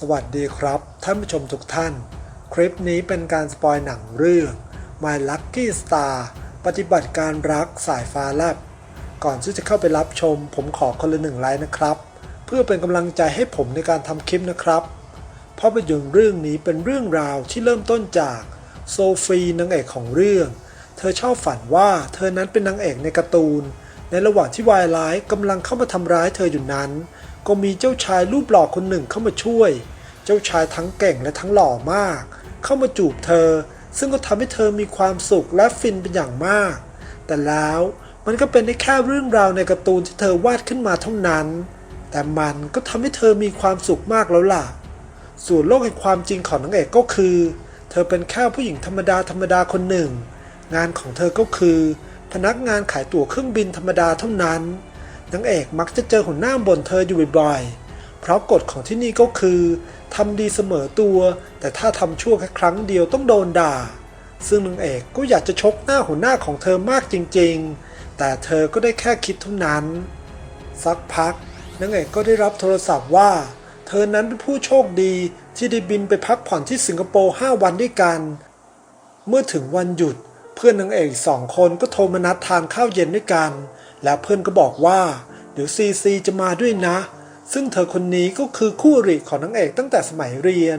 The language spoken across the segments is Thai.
สวัสดีครับ ท่านผู้ชมทุกท่าน คลิปนี้เป็นการสปอยหนังเรื่อง My Lucky Star ปฏิบัติการรักสายฟ้าแลบ ก่อนที่จะเข้าไปรับชม ผมขอคนละหนึ่งไลค์นะครับ เพื่อเป็นกำลังใจให้ผมในการทำคลิปนะครับภาพยนตร์เรื่องนี้เป็นเรื่องราวที่เริ่มต้นจากโซฟีนางเอกของเรื่อง เธอชอบฝันว่าเธอนั้นเป็นนางเอกในการ์ตูน ในระหว่างที่วายร้ายกำลังเข้ามาทำร้ายเธออยู่นั้น ก็มีเจ้าชายรูปหล่อคนหนึ่งเข้ามาช่วย เจ้าชายทั้งเก่งและทั้งหล่อมาก เข้ามาจูบเธอ ซึ่งก็ทำให้เธอมีความสุขและฟินเป็นอย่างมาก แต่แล้วมันก็เป็นได้แค่เรื่องราวในการ์ตูนที่เธอวาดขึ้นมาเท่านั้น แต่มันก็ทำให้เธอมีความสุขมากแล้วล่ะ ส่วนโลกแห่งความจริงของนางเอกก็คือ เธอเป็นแค่ผู้หญิงธรรมดาธรรมดาคนหนึ่ง งานของเธอก็คือ พนักงานขายตั๋วเครื่องบินธรรมดาเท่านั้น นางเอกมักจะเจอหัวหน้าบ่นเธออยู่บ่อยๆ เพราะกฎของที่นี่ก็คือทำดีเสมอตัว แต่ถ้าทำชั่วแค่ครั้งเดียวต้องโดนด่า ซึ่งนางเอกก็อยากจะชกหน้าหัวหน้าของเธอมากจริงๆ แต่เธอก็ได้แค่คิดเท่านั้น สักพักนางเอกก็ได้รับโทรศัพท์ว่า เธอนั้นเป็นผู้โชคดีที่ได้บินไปพักผ่อนที่สิงคโปร์5วันด้วยกัน เมื่อถึงวันหยุดเพื่อนนางเอกสองคนก็โทรมานัดทานข้าวเย็นด้วยกัน และเพื่อนก็บอกว่า เดี๋ยวซีซีจะมาด้วยนะ ซึ่งเธอคนนี้ก็คือคู่อริของนางเอกตั้งแต่สมัยเรียน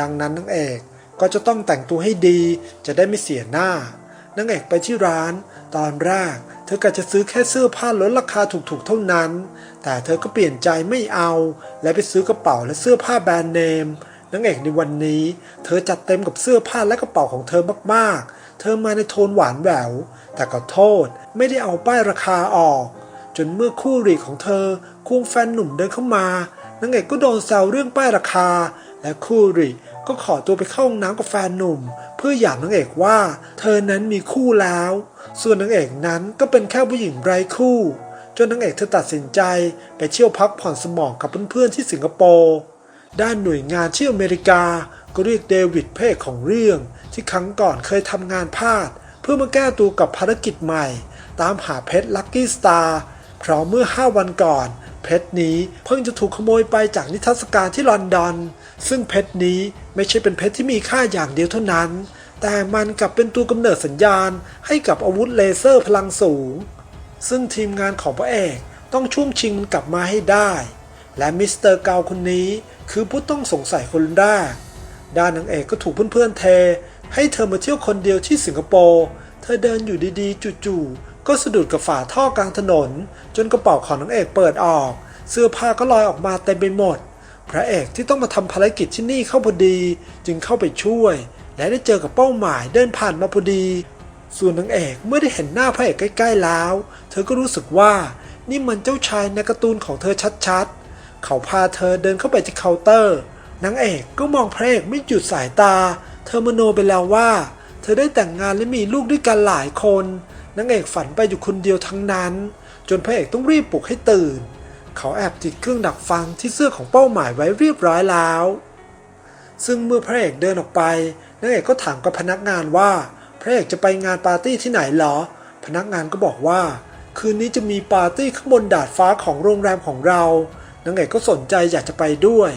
ดังนั้นนางเอกก็จะต้องแต่งตัวให้ดี จะได้ไม่เสียหน้านางเอกไปที่ร้าน ตอนแรก เธอกะจะซื้อแค่เสื้อผ้าลดราคาถูกๆเท่านั้น แต่เธอก็เปลี่ยนใจไม่เอา และไปซื้อกระเป๋าและเสื้อผ้าแบรนด์เนมนางเอกในวันนี้ เธอจัดเต็มกับเสื้อผ้าและกระเป๋าของเธอมากๆ เธอมาในโทนหวานแหวว แต่ก็โทษไม่ได้เอาป้ายราคาออก จนเมื่อคู่หรีของเธอควงแฟนหนุ่มเดินเข้ามานางเอกก็โดนแซวเรื่องป้ายราคา และคู่หรีก็ขอตัวไปเข้าห้องน้ำกับแฟนหนุ่ม เพื่อหยามนางเอกว่า เธอนั้นมีคู่แล้ว ส่วนนางเอกนั้นก็เป็นแค่ผู้หญิงไร้คู่ จนนางเอกเธอตัดสินใจไปเที่ยวพักผ่อนสมองกับเพื่อนๆที่สิงคโปร์ด้านหน่วยงานที่อเมริกา ก็เรียกเดวิดเพกของเรื่อง ที่ครั้งก่อนเคยทำงานพลาด เพื่อมาแก้ตัวกับภารกิจใหม่ ตามหาเพชรลัคกี้สตาร์เพราะเมื่อ 5 วันก่อน เพชรนี้เพิ่งจะถูกขโมยไปจากนิทรรศการที่ลอนดอน ซึ่งเพชรนี้ไม่ใช่เป็นเพชรที่มีค่าอย่างเดียวเท่านั้น แต่มันกลับเป็นตัวกำเนิดสัญญาณ ให้กับอาวุธเลเซอร์พลังสูง ซึ่งทีมงานของพระเอกต้องช่วงชิงมันกลับมาให้ได้ และมิสเตอร์เกาคนนี้คือผู้ต้องสงสัยคนแรก ด้านนางเอกก็ถูกเพื่อนๆเท ให้เธอมาเที่ยวคนเดียวที่สิงคโปร์ เธอเดินอยู่ดีๆ จู่ๆ ก็สะดุดกับฝาท่อกลางถนน จนกระเป๋าของนางเอกเปิดออก เสื้อผ้าก็ลอยออกมาเต็มไปหมด พระเอกที่ต้องมาทำภารกิจที่นี่เข้าพอดี จึงเข้าไปช่วย และได้เจอกับเป้าหมายเดินผ่านมาพอดี ส่วนนางเอกเมื่อได้เห็นหน้าพระเอกใกล้ๆแล้ว เธอก็รู้สึกว่านี่มันเจ้าชายในการ์ตูนของเธอชัดๆ เขาพาเธอเดินเข้าไปที่เคาน์เตอร์ นางเอกก็มองพระเอกไม่หยุดสายตา เธอมโนไปแล้วว่า เธอได้แต่งงานและมีลูกด้วยกันหลายคนนางเอกฝันไปอยู่คนเดียวทั้งนั้น จนพระเอกต้องรีบปลุกให้ตื่น เขาแอบติดเครื่องดักฟังที่เสื้อของเป้าหมายไว้เรียบร้อยแล้ว ซึ่งเมื่อพระเอกเดินออกไปนางเอกก็ถามกับพนักงานว่า พระเอกจะไปงานปาร์ตี้ที่ไหนเหรอ พนักงานก็บอกว่า คืนนี้จะมีปาร์ตี้ข้างบนดาดฟ้าของโรงแรมของเรานางเอกก็สนใจอยากจะไปด้วย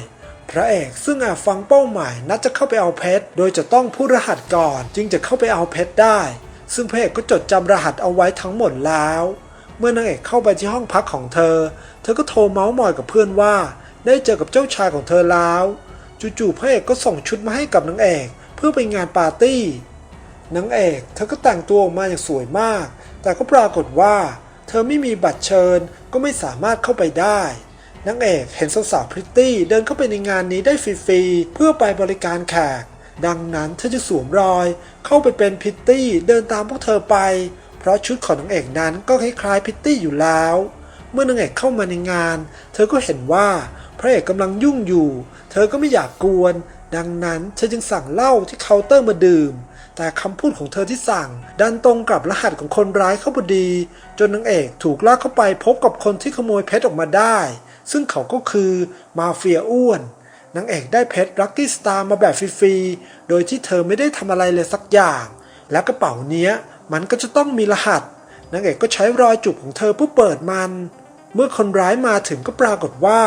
พระเอกซึ่งแอบฟังเป้าหมายนัดจะเข้าไปเอาเพชร โดยจะต้องพูดรหัสก่อน จึงจะเข้าไปเอาเพชรได้ ซึ่งพระเอกก็จดจำรหัสเอาไว้ทั้งหมดแล้ว เมื่อนางเอกเข้าไปที่ห้องพักของเธอ เธอก็โทรเมาส์มอยกับเพื่อนว่า ได้เจอกับเจ้าชายของเธอแล้วจู่ๆพระเอกก็ส่งชุดมาให้กับนางเอกเพื่อไปงานปาร์ตี้นางเอกเธอก็แต่งตัวออกมาอย่างสวยมาก แต่ก็ปรากฏว่า เธอไม่มีบัตรเชิญก็ไม่สามารถเข้าไปได้ นางเอกเห็นสาวๆพริตตี้เดินเข้าไปในงานนี้ได้ฟรีๆเพื่อไปบริการแขก ดังนั้นเธอจะสวมรอย เข้าไปเป็นพริตตี้เดินตามพวกเธอไป เพราะชุดของนางเอกนั้นก็คล้ายๆพริตตี้อยู่แล้ว เมื่อนางเอกเข้ามาในงาน เธอก็เห็นว่าพระเอกกำลังยุ่งอยู่ เธอก็ไม่อยากกวน ดังนั้นเธอจึงสั่งเหล้าที่เคาน์เตอร์มาดื่ม แต่คำพูดของเธอที่สั่ง ดันตรงกับรหัสของคนร้ายเข้าพอดี จนนางเอกถูกลากเข้าไปพบกับคนที่ขโมยเพชรออกมาได้ ซึ่งเขาก็คือมาเฟียอ้วนนางเอกได้เพชรลัคกี้สตาร์มาแบบฟรีๆ โดยที่เธอไม่ได้ทำอะไรเลยสักอย่าง และกระเป๋าเนี้ย มันก็จะต้องมีรหัส นางเอกก็ใช้รอยจุกของเธอเพื่อเปิดมัน เมื่อคนร้ายมาถึงก็ปรากฏว่า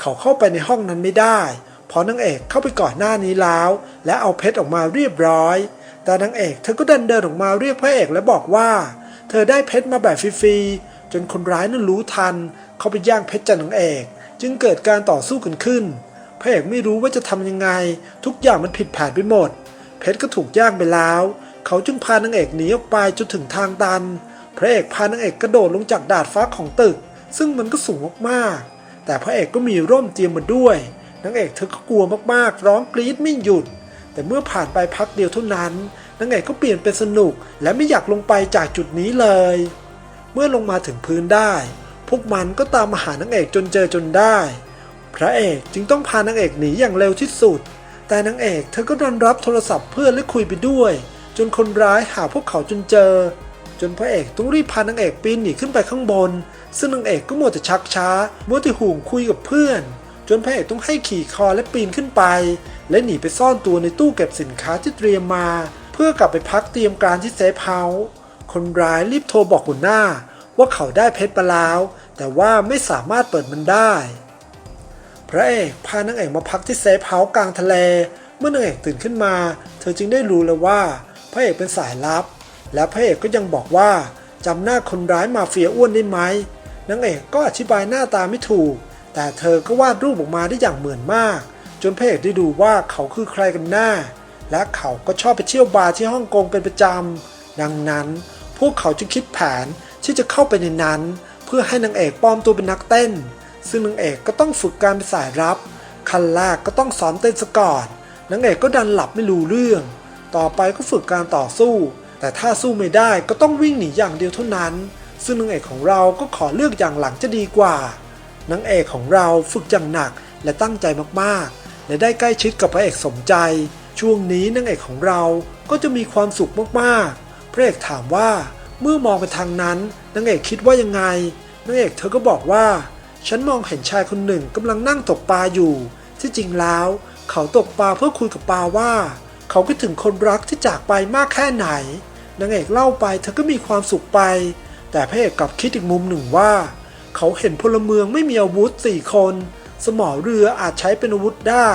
เขาเข้าไปในห้องนั้นไม่ได้ เพเพอนางเอกเข้าไปก่อนหน้านี้แล้ว และเอาเพชรออกมาเรียบร้อย แต่นางเอกเธอก็เดินเดินออกมาเรียกพระเอกและบอกว่า เธอได้เพชรมาแบบฟรีๆ จนคนร้ายนั้นรู้ทัน เขาไปย่างเพชรจากนางเอก จึงเกิดการต่อสู้กันขึ้นพระเอกไม่รู้ว่าจะทำยังไง ทุกอย่างมันผิดแผนไปหมด เพชรก็ถูกย่างไปแล้ว เขาจึงพานางเอกหนีออกไปจนถึงทางตัน พระเอกพานางเอกกระโดดลงจากดาดฟ้าของตึก ซึ่งมันก็สูงมากๆ แต่พระเอกก็มีร่มเตรียมมาด้วยนางเอกเธอก็กลัวมากๆ ร้องกรี๊ดไม่หยุด แต่เมื่อผ่านไปพักเดียวเท่านั้นนางเอกก็เปลี่ยนเป็นสนุก และไม่อยากลงไปจากจุดนี้เลย เมื่อลงมาถึงพื้นได้ พวกมันก็ตามมาหานางเอกจนเจอจนได้ พระเอกจึงต้องพานางเอกหนีอย่างเร็วที่สุด แต่นางเอกเธอก็ดันรับโทรศัพท์เพื่อนและคุยไปด้วย จนคนร้ายหาพวกเขาจนเจอ จนพระเอกต้องรีบพานางเอกปีนหนีขึ้นไปข้างบน ซึ่งนางเอกก็มัวแต่ชักช้ามัวแต่ห่วงคุยกับเพื่อน จนพระเอกต้องให้ขี่คอและปีนขึ้นไป และหนีไปซ่อนตัวในตู้เก็บสินค้าที่เตรียมมา เพื่อกลับไปพักเตรียมการที่เซฟเฮาส์ คนร้ายรีบโทรบอกหัวหน้า ว่าเขาได้เพชรไปแล้ว แต่ว่าไม่สามารถเปิดมันได้ พระเอกพานางเอกมาพักที่เซฟเฮาส์กลางทะเล เมื่อนางเอกตื่นขึ้นมา เธอจึงได้รู้แล้วว่า พระเอกเป็นสายลับ และพระเอกก็ยังบอกว่าจำหน้าคนร้ายมาเฟียอ้วนได้ไหมนางเอกก็อธิบายหน้าตาไม่ถูก แต่เธอก็วาดรูปออกมาได้อย่างเหมือนมาก จนพระเอกได้ดูว่าเขาคือใครกันแน่และเขาก็ชอบไปเที่ยวบาร์ที่ฮ่องกงเป็นประจำดังนั้น วกเขาจึงคิดแผนที่จะเข้าไปในนั้น เพื่อให้นางเอกปลอมตัวเป็นนักเต้น ซึ่งนางเอกก็ต้องฝึกการเป็นสายรับขั้นแรกก็ต้องซ้อมเต้นซะก่อนนางเอกก็ดันหลับไม่รู้เรื่อง ต่อไปก็ฝึกการต่อสู้ แต่ถ้าสู้ไม่ได้ก็ต้องวิ่งหนีอย่างเดียวเท่านั้น ซึ่งนางเอกของเราก็ขอเลือกอย่างหลังจะดีกว่านางเอกของเราฝึกอย่างหนักและตั้งใจมากๆ และได้ใกล้ชิดกับพระเอกสมใจ ช่วงนี้นางเอกของเราก็จะมีความสุขมากๆ พระเอกถามว่าเมื่อมองไปทางนั้นนางเอกคิดว่ายังไงนางเอกเธอก็บอกว่า ฉันมองเห็นชายคนหนึ่งกำลังนั่งตกปลาอยู่ ที่จริงแล้ว เขาตกปลาเพื่อคุยกับปลาว่า เขาคิดถึงคนรักที่จากไปมากแค่ไหนนางเอกเล่าไปเธอก็มีความสุขไป แต่พระเอกกลับคิดอีกมุมหนึ่งว่า เขาเห็นพลเมืองไม่มีอาวุธสี่คน สมอเรืออาจใช้เป็นอาวุธได้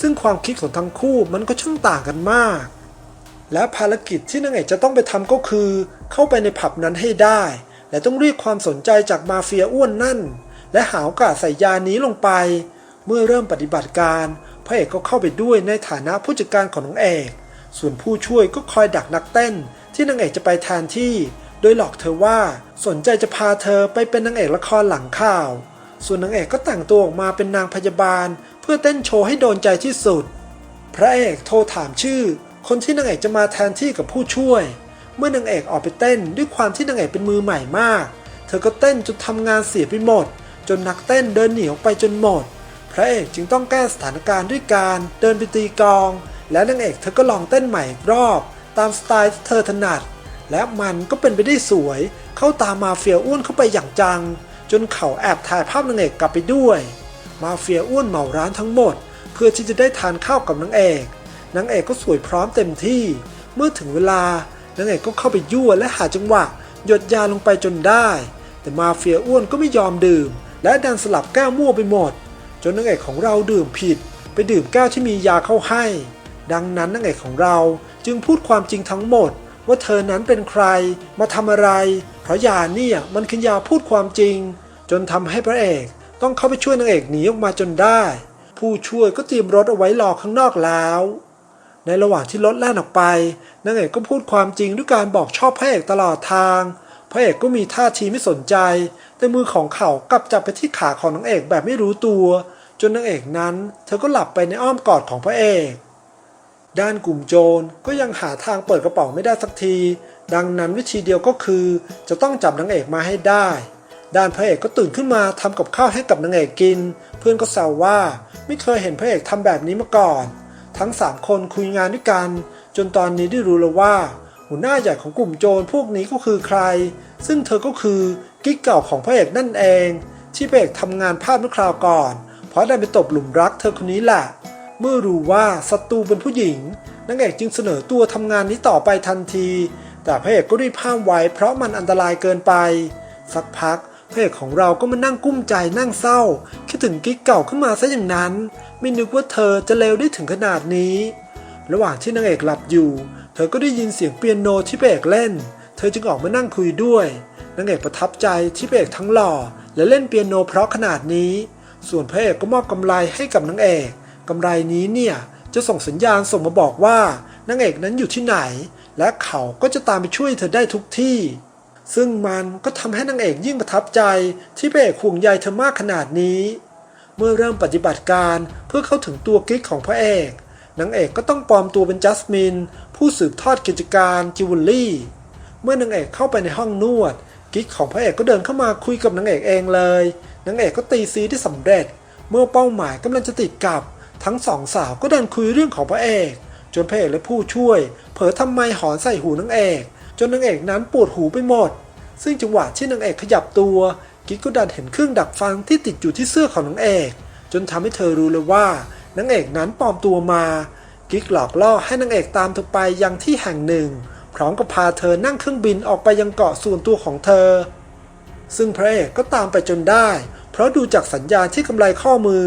ซึ่งความคิดของทั้งคู่มันก็ช่างต่างกันมาก และภารกิจที่นางเอกจะต้องไปทำก็คือ เข้าไปในผับนั้นให้ได้ และต้องเรียกความสนใจจากมาเฟียอ้วนนั่น และหาโอกาสใส่ยานี้ลงไป เมื่อเริ่มปฏิบัติการพระเอกก็เข้าไปด้วยในฐานะผู้จัดการของนางเอก ส่วนผู้ช่วยก็คอยดักนักเต้น ที่นางเอกจะไปแทนที่ โดยหลอกเธอว่าสนใจจะพาเธอไปเป็นนางเอกละครหลังข่าว ส่วนนางเอกก็แต่งตัวออกมาเป็นนางพยาบาล เพื่อเต้นโชว์ให้โดนใจที่สุด พระเอกโทรถามชื่อ คนที่นางเอกจะมาแทนที่กับผู้ช่วย เมื่อนางเอกออกไปเต้นด้วยความที่นางเอกเป็นมือใหม่มาก เธอก็เต้นจนทำงานเสียไปหมด จนนักเต้นเดินหนีออกไปจนหมด พระเอกจึงต้องแก้สถานการณ์ด้วยการเดินไปตีกอง และนางเอกเธอก็ลองเต้นใหม่อีกรอบ ตามสไตล์ที่เธอถนัด และมันก็เป็นไปได้สวย เข้าตามมาเฟียอ้วนเข้าไปอย่างจัง จนเขาแอบถ่ายภาพนางเอกกลับไปด้วย มาเฟียอ้วนเหมาร้านทั้งหมด เพื่อที่จะได้ทานข้าวกับนางเอก นางเอกก็สวยพร้อมเต็มที่ เมื่อถึงเวลานางเอกก็เข้าไปยั่วและหาจังหวะ หยดยาลงไปจนได้ แต่มาเฟียอ้วนก็ไม่ยอมดื่ม และดันสลับแก้วมั่วไปหมด จนนางเอกของเราดื่มผิด ไปดื่มแก้วที่มียาเข้าให้ ดังนั้นนางเอกของเราจึงพูดความจริงทั้งหมด ว่าเธอนั้นเป็นใครมาทำอะไร เพราะยาเนี่ยมันคือยาพูดความจริง จนทำให้พระเอกต้องเข้าไปช่วยนางเอกหนีออกมาจนได้ ผู้ช่วยก็เตรียมรถเอาไว้รอข้างนอกแล้ว ในระหว่างที่รถแล่นออกไปนางเอกก็พูดความจริงด้วยการบอกชอบพระเอกตลอดทาง พระเอกก็มีท่าทีไม่สนใจ แต่มือของเขากลับจับไปที่ขาของนางเอกแบบไม่รู้ตัว จนนางเอกนั้น เธอก็หลับไปในอ้อมกอดของพระเอก ด้านกลุ่มโจรก็ยังหาทางเปิดกระเป๋าไม่ได้สักที ดังนั้นวิธีเดียวก็คือ จะต้องจับนางเอกมาให้ได้ ด้านพระเอกก็ตื่นขึ้นมาทำกับข้าวให้กับนางเอกกิน เพื่อนก็แซวว่าไม่เคยเห็นพระเอกทำแบบนี้มาก่อน ทั้งสามคนคุยงานด้วยกัน จนตอนนี้ได้รู้แล้วว่า หัวหน้าใหญ่ของกลุ่มโจรพวกนี้ก็คือใคร ซึ่งเธอก็คือกิ๊กเก่าของพระเอกนั่นเอง ที่พระเอกทำงานพลาดเมื่อคราวก่อน เพราะได้ไปตบหลุมรักเธอคนนี้แหละ เมื่อรู้ว่าศัตรูเป็นผู้หญิงนางเอกจึงเสนอตัวทำงานนี้ต่อไปทันที แต่พระเอกก็รีบห้ามไว้เพราะมันอันตรายเกินไป สักพัก พระเอกของเราก็มานั่งกุ้มใจนั่งเศร้า คิดถึงกิ๊กเก่าขึ้นมาซะอย่างนั้น ไม่นึกว่าเธอจะเลวได้ถึงขนาดนี้ ระหว่างที่นางเอกหลับอยู่ เธอก็ได้ยินเสียงเปียโนที่พระเอกเล่น เธอจึงออกมานั่งคุยด้วยนางเอกประทับใจที่พระเอกทั้งหล่อ และเล่นเปียโนเพราะขนาดนี้ ส่วนพระเอกก็มอบกำไรให้กับนางเอกกำไรนี้เนี่ยจะส่งสัญญาณส่งมาบอกว่านางเอกนั้นอยู่ที่ไหน และเขาก็จะตามไปช่วยเธอได้ทุกที่ ซึ่งมันก็ทำให้นางเอกยิ่งประทับใจที่พระเอกห่วงใยเธอมากขนาดนี้ เมื่อเริ่มปฏิบัติการเพื่อเข้าถึงตัวกิ๊กของพระเอกนางเอกก็ต้องปลอมตัวเป็นจัสมิน ผู้สืบทอดกิจการจิวเวลรี่ เมื่อนางเอกเข้าไปในห้องนวด กิ๊กของพระเอกก็เดินเข้ามาคุยกับนางเอกเองเลยนางเอกก็ตีซีที่สำเร็จ เมื่อเป้าหมายกำลังจะติดกับ ทั้งสองสาวก็เดินคุยเรื่องของพระเอก จนพระเอกและผู้ช่วย เผลอทำไมหอนใส่หูนางเอก จนนางเอกนั้นปวดหูไปหมด ซึ่งจังหวะที่นางเอกขยับตัว กิ๊กก็ดันเห็นเครื่องดักฟังที่ติดอยู่ที่เสื้อของนางเอก จนทำให้เธอรู้เลยว่านางเอกนั้นปลอมตัวมา กิ๊กหลอกล่อให้นางเอกตามเธอไปยังที่แห่งหนึ่ง พร้อมกับพาเธอนั่งเครื่องบินออกไปยังเกาะส่วนตัวของเธอ ซึ่งพระเอกก็ตามไปจนได้ เพราะดูจากสัญญาณที่กำไรข้อมือ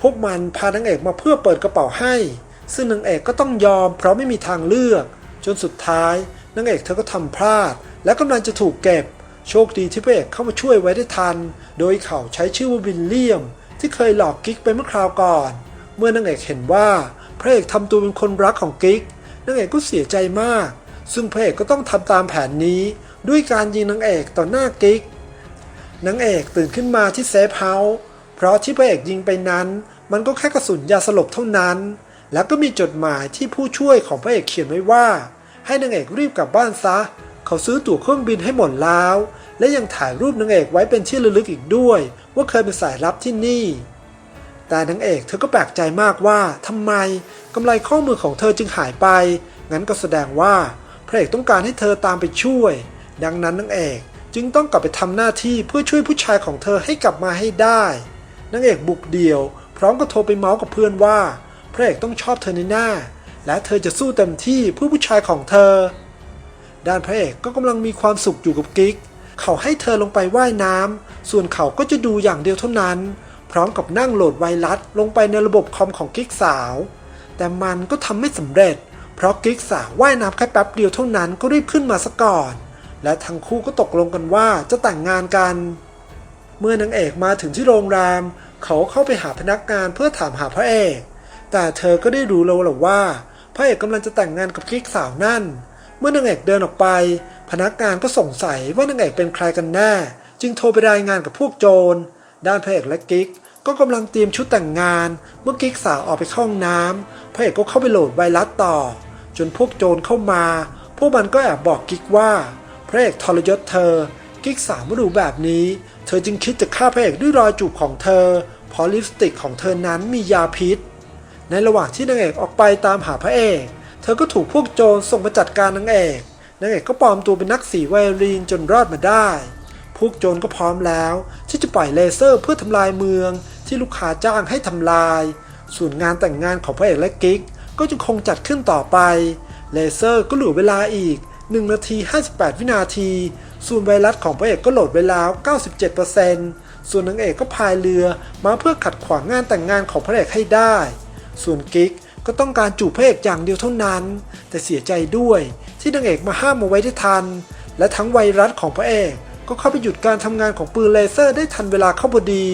พวกมันพานางเอกมาเพื่อเปิดกระเป๋าให้ ซึ่งนางเอกก็ต้องยอมเพราะไม่มีทางเลือก จนสุดท้าย นางเอกเธอก็ทำพลาด และกำลังจะถูกเก็บ โชคดีที่พระเอกเข้ามาช่วยไว้ได้ทัน โดยเขาใช้ชื่อว่าวิลเลียม ที่เคยหลอกกิ๊กไปเมื่อคราวก่อน เมื่อนางเอกเห็นว่าพระเอกทำตัวเป็นคนรักของกิ๊กนางเอกก็เสียใจมาก ซึ่งพระเอกก็ต้องทำตามแผนนี้ ด้วยการยิงนางเอกต่อหน้ากิ๊กนางเอกตื่นขึ้นมาที่เซฟเฮาส์เพราะที่พระเอกยิงไปนั้น มันก็แค่กระสุนยาสลบเท่านั้น แล้วก็มีจดหมายที่ผู้ช่วยของพระเอกเขียนไว้ว่า ให้นางเอกรีบกลับบ้านซะ เขาซื้อตั๋วเครื่องบินให้หมดแล้ว และยังถ่ายรูปนางเอกไว้เป็นที่ระลึกอีกด้วย ว่าเคยเป็นสายลับที่นี่ แต่นางเอกเธอก็แปลกใจมากว่าทำไมกำไรข้อมือของเธอจึงหายไป งั้นก็แสดงว่าพระเอกต้องการให้เธอตามไปช่วย ดังนั้นนางเอกจึงต้องกลับไปทำหน้าที่เพื่อช่วยผู้ชายของเธอให้กลับมาให้ได้นางเอกบุกเดี่ยว พร้อมกับโทรไปเมาส์กับเพื่อนว่า พระเอกต้องชอบเธอในหน้า และเธอจะสู้เต็มที่เพื่อผู้ชายของเธอ ด้านพระเอกก็กำลังมีความสุขอยู่กับกิ๊ก เขาให้เธอลงไปว่ายน้ำ ส่วนเขาก็จะดูอย่างเดียวเท่านั้น พร้อมกับนั่งโหลดไวรัสลงไปในระบบคอมของกิ๊กสาว แต่มันก็ทำไม่สำเร็จ เพราะกิ๊กสาวว่ายน้ำแค่แป๊บเดียวเท่านั้นก็รีบขึ้นมาซะก่อน และทั้งคู่ก็ตกลงกันว่าจะแต่งงานกัน เมื่อนางเอกมาถึงที่โรงแรม เขาเข้าไปหาพนักงานเพื่อถามหาพระเอก แต่เธอก็ได้รู้แล้วหละว่า พระเอกกำลังจะแต่งงานกับกิ๊กสาวนั่น เมื่อนางเอกเดินออกไป พนักงานก็สงสัยว่านางเอกเป็นใครกันแน่ จึงโทรไปรายงานกับพวกโจร ด้านพระเอกและกิ๊กก็กำลังเตรียมชุดแต่งงาน เมื่อกิ๊กสาวออกไปเข้าห้องน้ำพระเอกก็เข้าไปโหลดไวรัสต่อ จนพวกโจรเข้ามา พวกมันก็แอบบอกกิ๊กว่า พระเอกทรยศเธอ กิ๊กสาวมื่อรู้แบบนี้ เธอจึงคิดจะฆ่าพระเอกด้วยรอยจูบของเธอเพราะลิปสติกของเธอนั้นมียาพิษ ในระหว่างที่นางเอกออกไปตามหาพระเอก เธอก็ถูกพวกโจรส่งมาจัดการนางเอก นางเอกก็ปลอมตัวเป็นนักสีไวโอลินจนรอดมาได้ พวกโจรก็พร้อมแล้ว ที่จะปล่อยเลเซอร์เพื่อทำลายเมือง ที่ลูกค้าจ้างให้ทำลาย ส่วนงานแต่งงานของพระเอกและกิ๊ก ก็จะคงจัดขึ้นต่อไป เลเซอร์ก็เหลือเวลาอีก 1 นาที 58 วินาที ส่วนไวรัสของพระเอกก็โหลดไว้แล้ว 97%ส่วนนางเอกก็พายเรือมาเพื่อขัดขวางงานแต่งงานของพระเอกให้ได้ ส่วนกิ๊กก็ต้องการจูบพระเอกอย่างเดียวเท่านั้น แต่เสียใจด้วยที่นางเอกมาห้ามเอาไว้ได้ทัน และทั้งไวรัสของพระเอกก็เข้าไปหยุดการทำงานของปืนเลเซอร์ได้ทันเวลาเข้าพอดี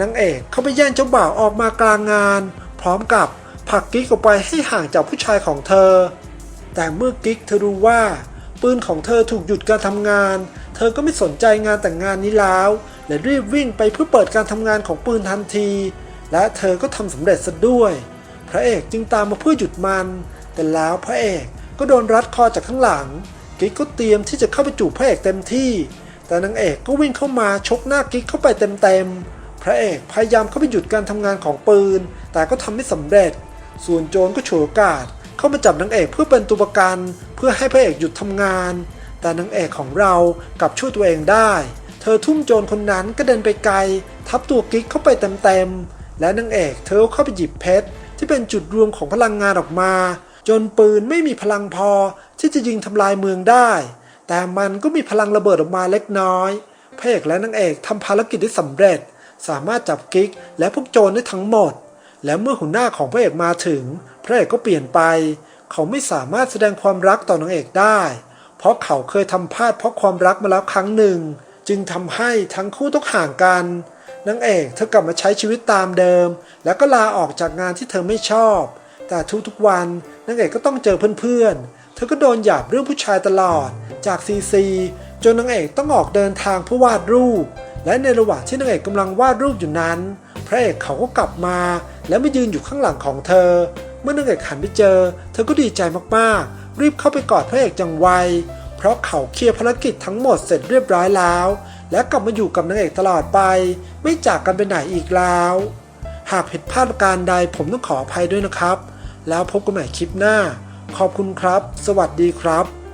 นางเอกเข้าไปแย่งเจ้าบ่าวออกมากลางงาน พร้อมกับผลักกิ๊กออกไปให้ห่างจากผู้ชายของเธอ แต่เมื่อกิ๊กเธอรู้ว่า ปืนของเธอถูกหยุดการทำงาน เธอก็ไม่สนใจงานแต่งงานนี้แล้ว และรีบวิ่งไปเพื่อเปิดการทำงานของปืนทันที และเธอก็ทำสำเร็จซะด้วย พระเอกจึงตามมาเพื่อหยุดมัน แต่แล้วพระเอกก็โดนรัดคอจากข้างหลัง กิ๊กก็เตรียมที่จะเข้าไปจูบพระเอกเต็มที่ แต่นางเอกก็วิ่งเข้ามาชกหน้ากิ๊กเข้าไปเต็มๆ พระเอกพยายามเข้าไปหยุดการทำงานของปืน แต่ก็ทำไม่สำเร็จ ส่วนโจรก็ฉวยโอกาสเข้ามาจับนางเอกเพื่อเป็นตัวประกัน เพื่อให้พระเอกหยุดทำงาน แต่นางเอกของเรากลับช่วยตัวเองได้ เธอทุ่มโจรคนนั้นก็เดินไปไกล ทับตัวกิ๊กเข้าไปเต็มๆ และนางเอกเธอก็เข้าไปหยิบเพชร ที่เป็นจุดรวมของพลังงานออกมา จนปืนไม่มีพลังพอที่จะยิงทำลายเมืองได้ แต่มันก็มีพลังระเบิดออกมาเล็กน้อยพระเอกและนางเอกทำภารกิจได้สำเร็จ สามารถจับกิ๊กและพวกโจรได้ทั้งหมด และเมื่อหัวหน้าของพระเอกมาถึง พระเอกก็เปลี่ยนไป เขาไม่สามารถแสดงความรักต่อนางเอกได้ เพราะเขาเคยทำพลาดเพราะความรักมาแล้วครั้งหนึ่ง จึงทำให้ทั้งคู่ต้องห่างกัน นางเอกเธอกลับมาใช้ชีวิตตามเดิม แล้วก็ลาออกจากงานที่เธอไม่ชอบ แต่ทุกๆวันนางเอกก็ต้องเจอเพื่อนๆ เธอก็โดนหยาบเรื่องผู้ชายตลอด จากซีซีจนนางเอกต้องออกเดินทางเพื่อวาดรูป และในระหว่างที่นางเอกกำลังวาดรูปอยู่นั้น พระเอกเขาก็กลับมา และมายืนอยู่ข้างหลังของเธอ เมื่อนางเอกหันไปเจอ เธอก็ดีใจมากๆ รีบเข้าไปกอดพระเอกจังไวเพราะเขาเคลียร์ภารกิจทั้งหมดเสร็จเรียบร้อยแล้ว และกลับมาอยู่กับนางเอกตลอดไป ไม่จากกันไปไหนอีกแล้ว หากผิดพลาดประการใดผมต้องขออภัยด้วยนะครับ แล้วพบกันใหม่คลิปหน้า ขอบคุณครับ สวัสดีครับ